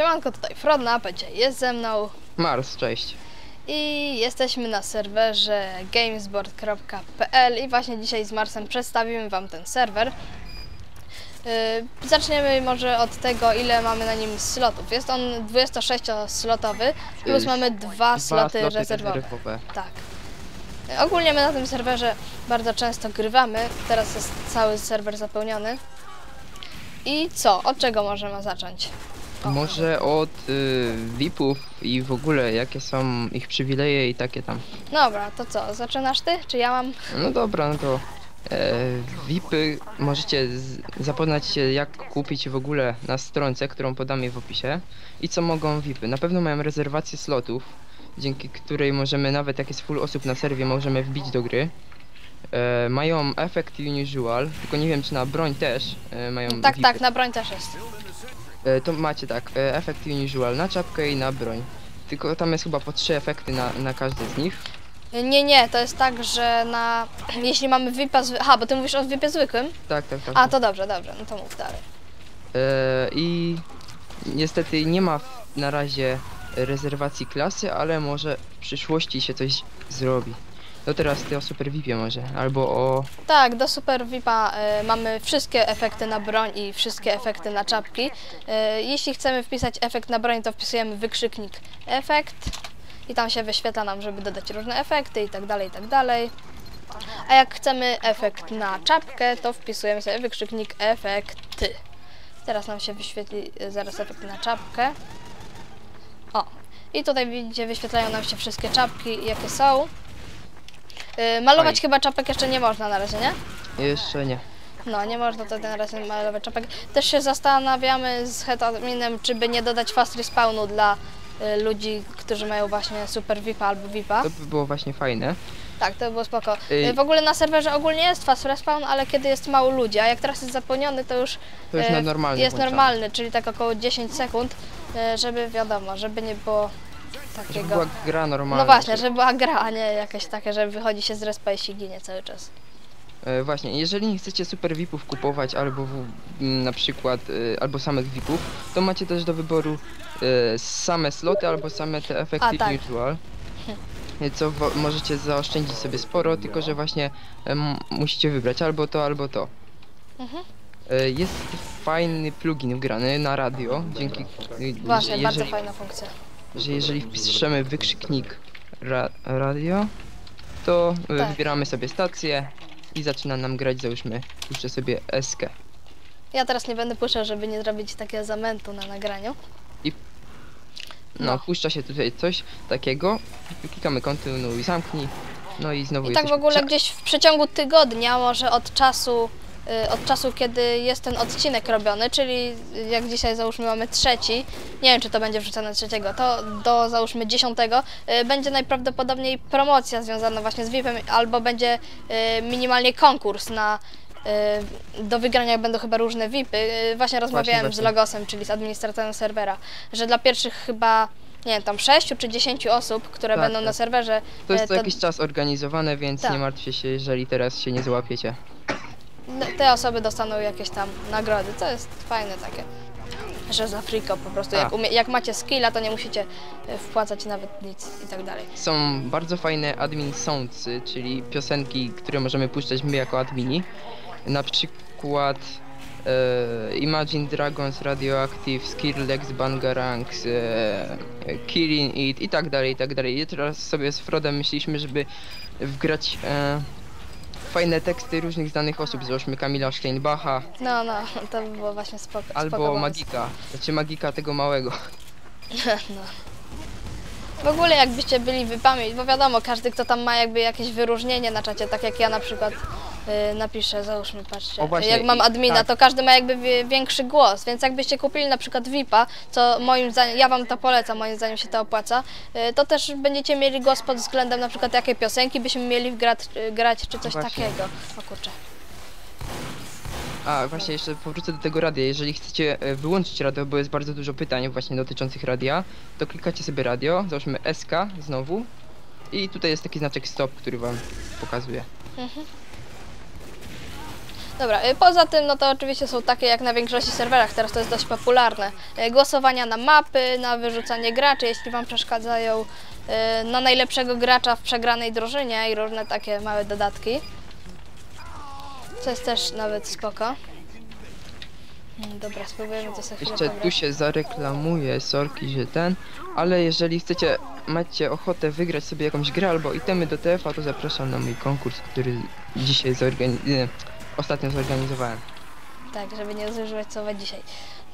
Siemanko, tutaj Frodna, będzie jest ze mną Mars, cześć. i jesteśmy na serwerze gamesboard.pl i właśnie dzisiaj z Marsem przedstawimy Wam ten serwer. Yy, zaczniemy może od tego, ile mamy na nim slotów. Jest on 26-slotowy, plus mamy dwa Dwa sloty rezerwowe. rezerwowe. Tak. Ogólnie my na tym serwerze bardzo często grywamy. Teraz jest cały serwer zapełniony. I co? Od czego możemy zacząć? Może od y, VIP-ów i w ogóle jakie są ich przywileje i takie tam. Dobra, to co? Zaczynasz ty? Czy ja mam? No dobra, no to e, VIP-y możecie z, zapoznać się jak kupić w ogóle na stronce, którą podamy w opisie. I co mogą VIP-y? Na pewno mają rezerwację slotów, dzięki której możemy nawet jak jest full osób na serwie, możemy wbić do gry. E, mają efekt unusual, tylko nie wiem czy na broń też e, mają Tak, VIP-y. tak, na broń też jest. E, to macie tak, e, efekt unusual na czapkę i na broń. Tylko tam jest chyba po trzy efekty na, na każdy z nich. Nie, nie, to jest tak, że na... Jeśli mamy VIPa zwy... Aha, bo ty mówisz o VIPie zwykłym? Tak, tak, tak. A, to dobrze, dobrze, no to mów dalej. E, I niestety nie ma na razie rezerwacji klasy, ale może w przyszłości się coś zrobi. To teraz ty o Super VIP może, albo o... Tak, do Super VIPa y, mamy wszystkie efekty na broń i wszystkie efekty na czapki. Y, jeśli chcemy wpisać efekt na broń, to wpisujemy wykrzyknik efekt i tam się wyświetla nam, żeby dodać różne efekty i tak dalej, i tak dalej. A jak chcemy efekt na czapkę, to wpisujemy sobie wykrzyknik efekty. Teraz nam się wyświetli y, zaraz efekt na czapkę. O, i tutaj widzicie, wyświetlają nam się wszystkie czapki, jakie są. Y, malować chyba czapek jeszcze nie można na razie, nie? Jeszcze nie. No, nie można tutaj na razie malować czapek. Też się zastanawiamy z headadminem, czy by nie dodać fast respawnu dla y, ludzi, którzy mają właśnie super VIPa albo VIPa. To by było właśnie fajne. Tak, to by było spoko. Y, W ogóle na serwerze ogólnie jest fast respawn, ale kiedy jest mało ludzi, a jak teraz jest zapełniony, to już To jest na normalny jest włączamy. normalny, czyli tak około 10 sekund, y, żeby wiadomo, żeby nie było Żeby takiego... była gra normalna. No właśnie, żeby była gra, a nie jakieś takie, że wychodzi się z respa i się ginie cały czas. E, właśnie, jeżeli nie chcecie super VIP-ów kupować albo w, m, na przykład e, albo samych VIP-ów, to macie też do wyboru e, same sloty albo same te efekty A, tak. usual. E, Co możecie zaoszczędzić sobie sporo, tylko że właśnie musicie wybrać albo to, albo to. Mhm. E, Jest fajny plugin wgrany na radio, dzięki e, Właśnie, że bardzo jeżeli, fajna funkcja. Że jeżeli wpiszemy wykrzyknik ra radio, to e, Tak. wybieramy sobie stację i zaczyna nam grać, załóżmy, puszczę sobie eskę. Ja teraz nie będę puszczał, żeby nie zrobić takiego zamętu na nagraniu. No, No. puszcza się tutaj coś takiego, klikamy kontynuuj, zamknij, no i znowu I tak w ogóle gdzieś w przeciągu tygodnia, może od czasu, od czasu, kiedy jest ten odcinek robiony, czyli y, jak dzisiaj załóżmy mamy trzeci, nie wiem czy to będzie wrzucone trzeciego, to do załóżmy dziesiątego y, będzie najprawdopodobniej promocja związana właśnie z VIP-em, albo będzie y, minimalnie konkurs na y, do wygrania będą chyba różne VIP-y. Y, Właśnie rozmawiałem właśnie. z Logosem, czyli z administratorem serwera, że dla pierwszych chyba, nie wiem, tam sześciu czy dziesięciu osób, które Tak, będą tak. na serwerze, To jest y, co jakiś czas organizowane, więc Tak. nie martwcie się, jeżeli teraz się nie złapiecie. No, te osoby dostaną jakieś tam nagrody. To jest fajne takie. Że za friko po prostu. Jak, umie, jak macie skilla, to nie musicie e, wpłacać nawet nic i tak dalej. Są bardzo fajne admin soundsy, czyli piosenki, które możemy puszczać my jako admini. Na przykład e, Imagine Dragons, Radioactive, Skrillex, Bangarangs, e, Killing It i tak dalej, i tak dalej. I teraz sobie z Frodem myśleliśmy, żeby wgrać e, fajne teksty różnych znanych osób, załóżmy Kamila Steinbacha No, no, to by było właśnie spoko. spoko albo pomysł. Magika, znaczy Magika tego małego. no. W ogóle jakbyście byli wypami, bo wiadomo, każdy kto tam ma jakby jakieś wyróżnienie na czacie, tak jak ja na przykład y, napiszę, załóżmy, patrzcie, O, właśnie, jak mam i- admina, tak. to każdy ma jakby wie- większy głos, więc jakbyście kupili na przykład VIPa, co moim zdaniem, ja wam to polecam, moim zdaniem się to opłaca, y, to też będziecie mieli głos pod względem na przykład jakie piosenki byśmy mieli grać, grać czy coś Właśnie. takiego. O kurczę. A właśnie jeszcze powrócę do tego radia. Jeżeli chcecie e, wyłączyć radio, bo jest bardzo dużo pytań właśnie dotyczących radia, to klikacie sobie radio, załóżmy SK znowu i tutaj jest taki znaczek stop, który wam pokazuje. Dobra, y, poza tym, no to oczywiście są takie jak na większości serwerach, teraz to jest dość popularne. Y, Głosowania na mapy, na wyrzucanie graczy, jeśli Wam przeszkadzają, y, na najlepszego gracza w przegranej drużynie i różne takie małe dodatki. Co jest też nawet spoko. Mm, Dobra, spróbujemy to sobie Jeszcze tu się zareklamuje, sorki, że ten, ale jeżeli chcecie, macie ochotę wygrać sobie jakąś grę albo itemy do TF-a, to zapraszam na mój konkurs, który dzisiaj zorgani- e, ostatnio zorganizowałem. Tak, żeby nie zużywać słowa dzisiaj.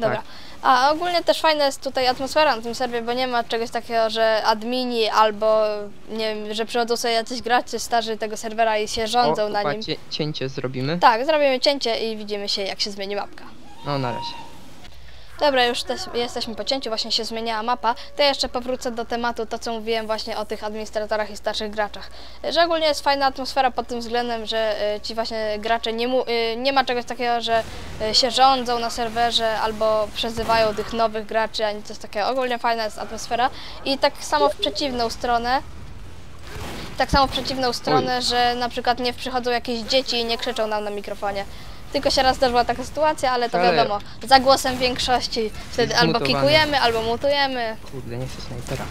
Dobra. A ogólnie też fajna jest tutaj atmosfera na tym serwie, bo nie ma czegoś takiego, że admini albo nie wiem, że przychodzą sobie jacyś gracze starzy tego serwera i się rządzą o, na nim. cie- cięcie zrobimy. Tak, zrobimy cięcie i widzimy się jak się zmieni mapka. No na razie. Dobra, już jesteśmy po cięciu, właśnie się zmieniała mapa. To ja jeszcze powrócę do tematu, to co mówiłem właśnie o tych administratorach i starszych graczach. Że ogólnie jest fajna atmosfera pod tym względem, że y, ci właśnie gracze nie, y, nie ma czegoś takiego, że y, się rządzą na serwerze albo przezywają tych nowych graczy, ani coś takiego. Ogólnie fajna jest atmosfera. I tak samo w przeciwną stronę. Tak samo w przeciwną stronę, że na przykład nie przychodzą jakieś dzieci i nie krzyczą nam na mikrofonie. Tylko się raz zdarzyła taka sytuacja, ale to Ale- wiadomo, za głosem większości wtedy albo kikujemy, albo mutujemy. Kurde, nie chcę snajpera.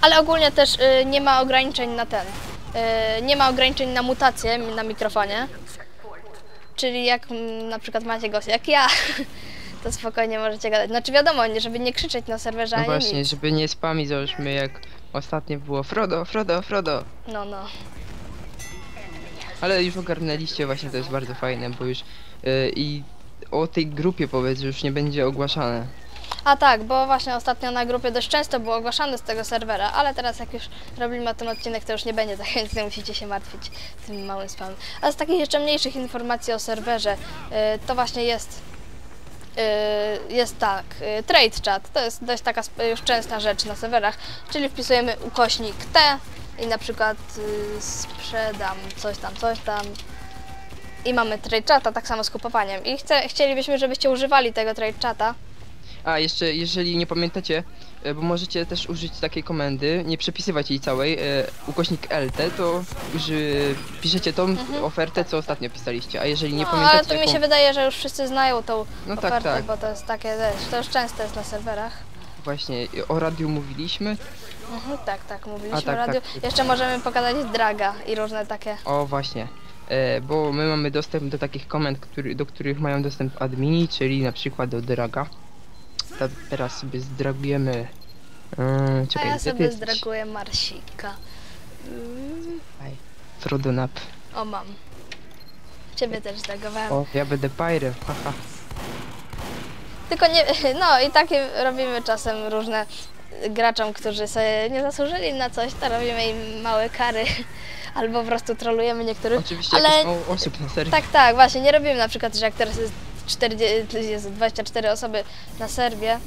Ale ogólnie też y, nie ma ograniczeń na ten. Y, nie ma ograniczeń na mutację na mikrofonie. Czyli jak mm, na przykład macie głos jak ja, to spokojnie możecie gadać. Znaczy wiadomo, nie, żeby nie krzyczeć na serwerze No ani właśnie, nic. żeby nie spamić, załóżmy jak ostatnio było Frodo, Frodo, Frodo. No, no. Ale już ogarnęliście, właśnie to jest bardzo fajne, bo już y, i o tej grupie powiedz, już nie będzie ogłaszane. A tak, bo właśnie ostatnio na grupie dość często było ogłaszane z tego serwera, ale teraz jak już robimy ten odcinek, to już nie będzie, tak więc nie musicie się martwić tym małym spamem. A z takich jeszcze mniejszych informacji o serwerze, y, to właśnie jest y, jest tak, y, trade chat, to jest dość taka już częsta rzecz na serwerach, czyli wpisujemy ukośnik T i na przykład y, sprzedam coś tam, coś tam i mamy trade chata, tak samo z kupowaniem i chce, chcielibyśmy, żebyście używali tego trade chata, A jeszcze, jeżeli nie pamiętacie, e, bo możecie też użyć takiej komendy, nie przepisywać jej całej, e, ukośnik LT, to uży, piszecie tą ofertę, co ostatnio pisaliście, a jeżeli nie Mhm. no, pamiętacie ale to mi jaką- się wydaje, że już wszyscy znają tą No tak, ofertę, tak. bo to jest takie, wiesz, to już często jest na serwerach. Właśnie o radiu mówiliśmy, Mhm, tak, tak, mówiliśmy A, tak, o radiu. tak. Jeszcze możemy pokazać Draga i różne takie. o właśnie, e, bo my mamy dostęp do takich komend, który, do których mają dostęp admini, czyli na przykład do draga. Ta, teraz sobie zdragujemy, e, A czekaj, ja gdzie ty sobie zdraguję Marsika. Mm, Frodo Nap. O, mam. Ciebie też zdragowałem. O, ja będę Pyrem, haha. Tylko nie, no i takie robimy czasem różne graczom, którzy sobie nie zasłużyli na coś, to robimy im małe kary. Albo po prostu trolujemy niektórych. Oczywiście ale jakieś mało osób na serwie. Tak, tak, właśnie, nie robimy na przykład, że jak teraz jest, 40, jest 24 osoby na serwie,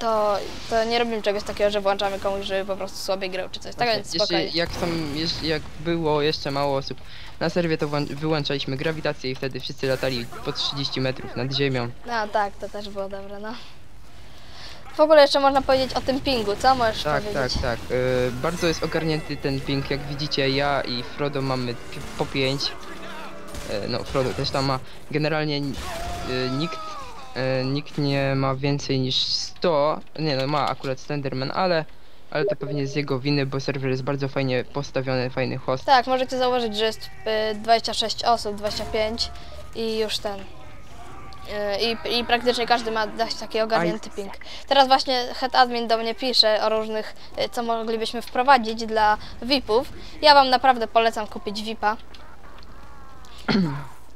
to, to nie robimy czegoś takiego, że włączamy komuś, żeby po prostu słabiej grał czy coś. Tak więc spokojnie. Jeśli, jak, są, jeśli, jak było jeszcze mało osób na serwie, to wyłączaliśmy grawitację i wtedy wszyscy latali po 30 metrów nad ziemią. No tak, to też było dobre, no. W ogóle jeszcze można powiedzieć o tym pingu, co możesz Tak, powiedzieć? tak, tak. y, bardzo jest ogarnięty ten ping, jak widzicie ja i Frodo mamy po 5. no, Frodo też tam ma. Generalnie y, nikt, y, nikt nie ma więcej niż 100. Nie no, ma akurat Slenderman, ale, ale to pewnie z jego winy, bo serwer jest bardzo fajnie postawiony, fajny host. Tak, możecie zauważyć, że jest y, 26 osób, 25 i już ten. y, I, I praktycznie każdy ma dość taki ogarnięty ping. Teraz właśnie head admin do mnie pisze o różnych, co moglibyśmy wprowadzić dla VIP-ów. Ja Wam naprawdę polecam kupić VIP-a.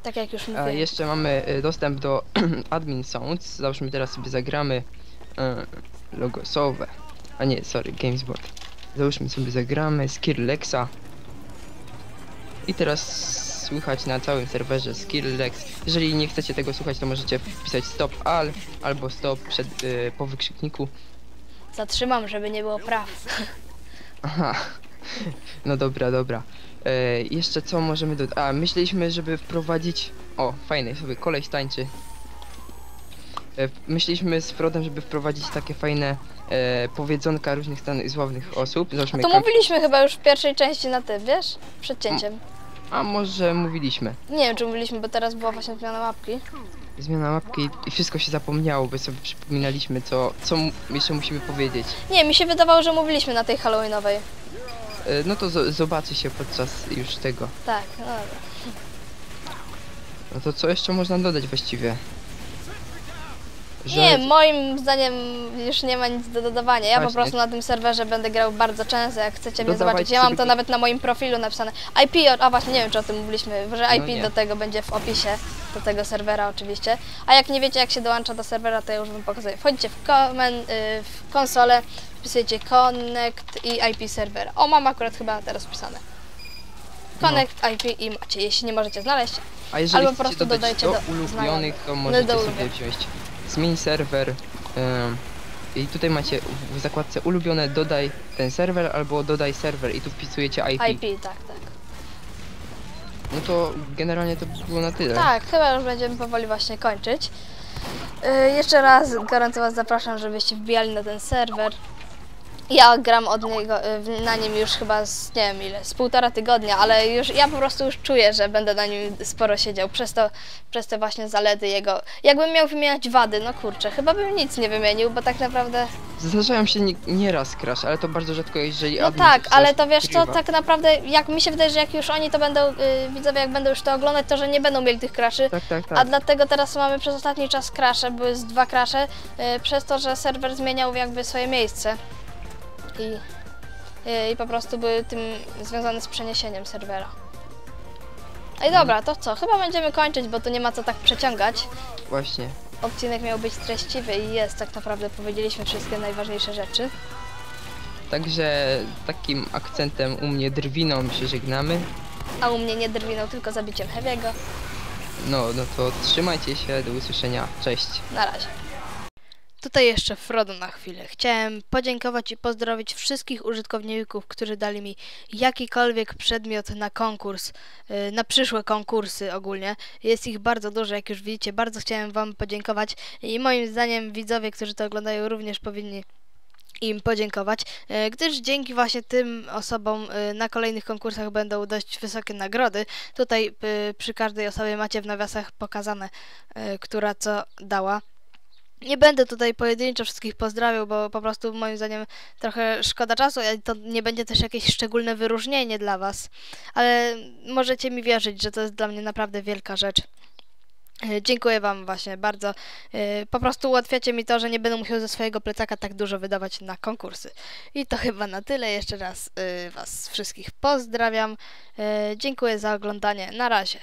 Tak jak już A mówiłem. jeszcze mamy y, dostęp do admin sounds. Załóżmy teraz sobie zagramy y, logosowe. A nie, sorry, Gamesboard. Załóżmy sobie zagramy Skirlexa. I teraz słychać na całym serwerze Skirlex. Jeżeli nie chcecie tego słuchać, to możecie wpisać stop al albo stop przed, y, po wykrzykniku. Zatrzymam, żeby nie było praw. Aha. No dobra, dobra. E, jeszcze co możemy dodać? A, myśleliśmy, żeby wprowadzić... O, fajny, sobie koleś tańczy. E, myśleliśmy z Frodem, żeby wprowadzić takie fajne e, powiedzonka różnych stan sławnych osób. Załóżmy, To mówiliśmy chyba już w pierwszej części na tym, wiesz? Przed cięciem. A może mówiliśmy. Nie wiem, czy mówiliśmy, bo teraz była właśnie zmiana mapki. Zmiana mapki i wszystko się zapomniało, bo sobie przypominaliśmy, co, co jeszcze musimy powiedzieć. Nie, mi się wydawało, że mówiliśmy na tej halloweenowej. E, No to zo- zobaczy się podczas już tego. Tak, no dobra. No to co jeszcze można dodać właściwie? Że... Nie, moim zdaniem już nie ma nic do dodawania. Ja po Właśnie. prostu na tym serwerze będę grał bardzo często, jak chcecie mnie zobaczyć. Ja mam to nawet na moim profilu napisane. IP, a właśnie nie wiem czy o tym mówiliśmy, że IP No do tego będzie w opisie, do tego serwera oczywiście. A jak nie wiecie jak się dołącza do serwera, to ja już wam pokazuję. Wchodzicie w, komen, y, w konsolę, wpisujecie connect i IP serwera. O, mam akurat chyba teraz wpisane. Connect IP i macie, jeśli nie możecie znaleźć. A jeżeli albo po prostu dodajcie do do ulubionych, to możecie do sobie wziąć zmień serwer i tutaj macie w- zakładce ulubione dodaj ten serwer albo dodaj serwer i tu wpisujecie IP. IP, tak, tak. No to generalnie to by było na tyle. Tak, chyba już będziemy powoli właśnie kończyć. Yy, jeszcze raz gorąco Was zapraszam, żebyście wbijali na ten serwer. Ja gram od niego, yy, na nim już chyba z, nie wiem ile, z półtora tygodnia, ale już ja po prostu już czuję, że będę na nim sporo siedział, przez to, przez te właśnie zalety jego. Jakbym miał wymieniać wady, no kurczę, chyba bym nic nie wymienił, bo tak naprawdę... Zdarzają się nie, nieraz crash, ale to bardzo rzadko, jeżeli No tak, ale to wiesz co, tak naprawdę, jak mi się wydaje, że jak już oni to będą, yy, widzowie jak będą już to oglądać, to że nie będą mieli tych kraszy, Tak, tak, A tak. dlatego teraz mamy przez ostatni czas krasze, były z dwa krasze, y, przez to, że serwer zmieniał jakby swoje miejsce. I, y, I po prostu były tym związane z przeniesieniem serwera. Ej dobra, to co? Chyba będziemy kończyć, bo tu nie ma co tak przeciągać. Właśnie. Odcinek miał być treściwy i jest, tak naprawdę powiedzieliśmy wszystkie najważniejsze rzeczy. Także takim akcentem u mnie drwiną się żegnamy. A u mnie nie drwiną, tylko zabiciem Heavy'ego. No, no to trzymajcie się, do usłyszenia. Cześć. Na razie. Tutaj jeszcze Frodo na chwilę. Chciałem podziękować i pozdrowić wszystkich użytkowników, którzy dali mi jakikolwiek przedmiot na konkurs, y, na przyszłe konkursy ogólnie. Jest ich bardzo dużo, jak już widzicie. Bardzo chciałem Wam podziękować i moim zdaniem widzowie, którzy to oglądają, również powinni im podziękować, y, gdyż dzięki właśnie tym osobom y, na kolejnych konkursach będą dość wysokie nagrody. Tutaj przy każdej osobie macie w nawiasach pokazane, która co dała. Nie będę tutaj pojedynczo wszystkich pozdrawiał, bo po prostu moim zdaniem trochę szkoda czasu, a to nie będzie też jakieś szczególne wyróżnienie dla Was, ale możecie mi wierzyć, że to jest dla mnie naprawdę wielka rzecz. E, Dziękuję Wam właśnie bardzo. E, Po prostu ułatwiacie mi to, że nie będę musiał ze swojego plecaka tak dużo wydawać na konkursy. I to chyba na tyle. Jeszcze raz e, Was wszystkich pozdrawiam. Dziękuję za oglądanie. Na razie.